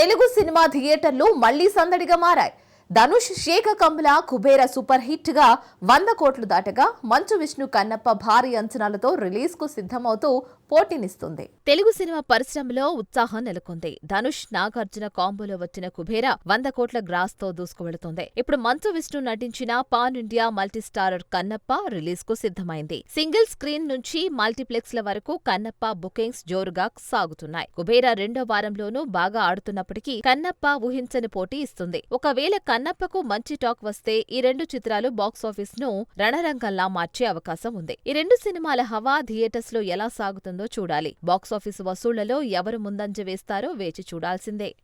Telugu cinema థియేటర్లు మళ్ళీ సందడిగా మారాయి. ధనుష్ శేఖ కమల కుబేర సూపర్ హిట్గా వంద కోట్లు దాటగా మంచు విష్ణు కన్నప్ప భారీ అంచనాలతో రిలీజ్కు సిద్ధమవుతూ పోటీనిస్తుంది. తెలుగు సినిమా పరిశ్రమలో ఉత్సాహం నెలకొంది. ధనుష్ నాగార్జున కాంబోలో వచ్చిన కుబేర వంద కోట్ల గ్రాస్తో దూసుకువెళుతోంది. ఇప్పుడు మంచు విష్ణు నటించిన పాన్ ఇండియా మల్టీస్టారర్ కన్నప్ప రిలీజ్కు సిద్ధమైంది. సింగిల్ స్క్రీన్ నుంచి మల్టీప్లెక్స్ ల వరకు కన్నప్ప బుకింగ్స్ జోరుగా సాగుతున్నాయి. కుబేర రెండో వారంలోనూ బాగా ఆడుతున్నప్పటికీ కన్నప్ప ఊహించని పోటీ ఇస్తుంది. ఒకవేళ కన్నప్పకు మంచి టాక్ వస్తే ఈ రెండు చిత్రాలు బాక్సాఫీస్ను రణరంగంలా మార్చే అవకాశం ఉంది. ఈ రెండు సినిమాల హవా థియేటర్స్లో ఎలా సాగుతుందో చూడాలి. బాక్సాఫీస్ వసూళ్ళలో ఎవరు ముందంజ వేస్తారో వేచి చూడాల్సిందే.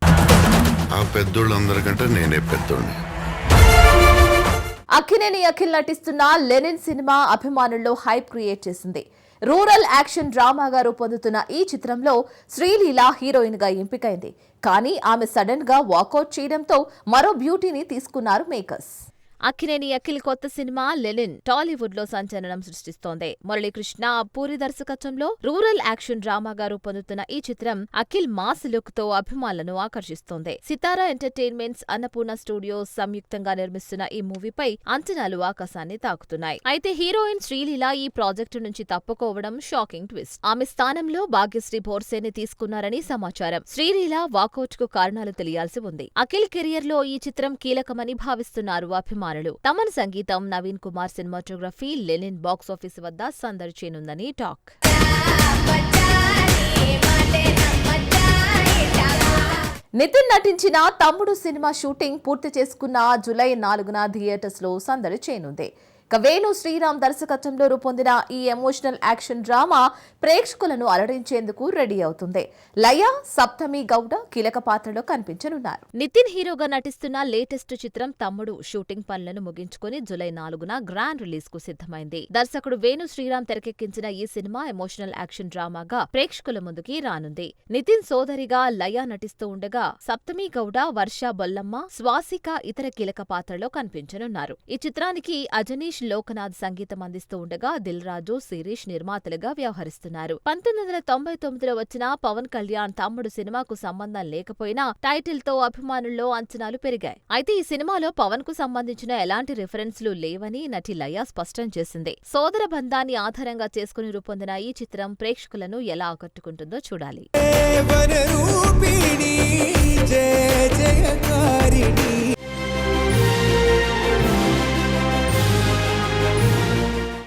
ఆ పెద్దోళ్ళందరికంటే నేనే పెద్దోడిని. అక్కినేని అఖిల్ నటిస్తున్న లెనిన్ సినిమా అభిమానుల్లో హైప్ క్రియేట్ చేసింది. రూరల్ యాక్షన్ డ్రామాగా రూపొందుతున్న ఈ చిత్రంలో శ్రీలీల హీరోయిన్గా ఎంపికైంది. కానీ ఆమె సడన్గా వాకౌట్ చేయడంతో మరో బ్యూటీని తీసుకున్నారు మేకర్స్. అక్కినేని అఖిల్ కొత్త సినిమా లెనిన్ టాలీవుడ్లో సంచలనం సృష్టిస్తోంది. మురళీకృష్ణ పూరి దర్శకత్వంలో రూరల్ యాక్షన్ డ్రామాగా రూపొందుతున్న ఈ చిత్రం అఖిల్ మాస్ లుక్తో అభిమానులను ఆకర్షిస్తోంది. సితారా ఎంటర్టైన్మెంట్స్ అన్నపూర్ణ స్టూడియోస్ సంయుక్తంగా నిర్మిస్తున్న ఈ మూవీపై అంచనాలు ఆకాశాన్ని తాకుతున్నాయి. అయితే హీరోయిన్ శ్రీలీల ఈ ప్రాజెక్టు నుంచి తప్పుకోవడం షాకింగ్ ట్విస్ట్. ఆమె స్థానంలో భాగ్యశ్రీ భోర్సేని తీసుకున్నారని సమాచారం. శ్రీలీల వాకౌట్కు కారణాలు తెలియాల్సి ఉంది. అఖిల్ కెరియర్లో ఈ చిత్రం కీలకమని భావిస్తున్నారు అభిమానులు. తమన్ సంగీతం Naveen Kumar cinematography Lenin box office వద్ద సందడి చేయనుందని టాక్. నితిన్ నటించిన తమ్ముడు సినిమా షూటింగ్ పూర్తి చేసుకున్న జూలై నాలుగున థియేటర్స్లో సందడి చేయనుంది. వేణు శ్రీరామ్ దర్శకత్వంలో రూపొందిన ఈ ఎమోషనల్ యాక్షన్ డ్రామా ప్రేక్షకులను అలరించేందుకు రెడీ అవుతుంది. లయ సప్తమి గౌడ కీలక పాత్రలో కనిపించనున్నారు. నితిన్ హీరోగా నటిస్తున్న లేటెస్ట్ చిత్రం తమ్ముడు షూటింగ్ పనులను ముగించుకుని జూలై నాలుగున గ్రాండ్ రిలీజ్కు సిద్ధమైంది. దర్శకుడు వేణు శ్రీరామ్ తెరకెక్కించిన ఈ సినిమా ఎమోషనల్ యాక్షన్ డ్రామాగా ప్రేక్షకుల ముందుకి రానుంది. నితిన్ సోదరిగా లయ నటిస్తూ ఉండగా సప్తమి గౌడ వర్ష బొల్లమ్మ స్వాసిక ఇతర కీలక పాత్రలో కనిపించనున్నారు. ఈ చిత్రానికి అజనీష్ లోకనాథ్ సంగీతం అందిస్తూ ఉండగా దిల్ రాజు శిరీష్ నిర్మాతలుగా వ్యవహరిస్తున్నారు. పంతొమ్మిది వందల తొంభై తొమ్మిదిలో వచ్చిన పవన్ కళ్యాణ్ తమ్ముడు సినిమాకు సంబంధం లేకపోయినా టైటిల్తో అభిమానుల్లో అంచనాలు పెరిగాయి. అయితే ఈ సినిమాలో పవన్కు సంబంధించిన ఎలాంటి రిఫరెన్స్లు లేవని నటి లయ స్పష్టం చేసింది. సోదర బంధాన్ని ఆధారంగా చేసుకుని రూపొందిన ఈ చిత్రం ప్రేక్షకులను ఎలా ఆకట్టుకుంటుందో చూడాలి. జయ జయకారిణి.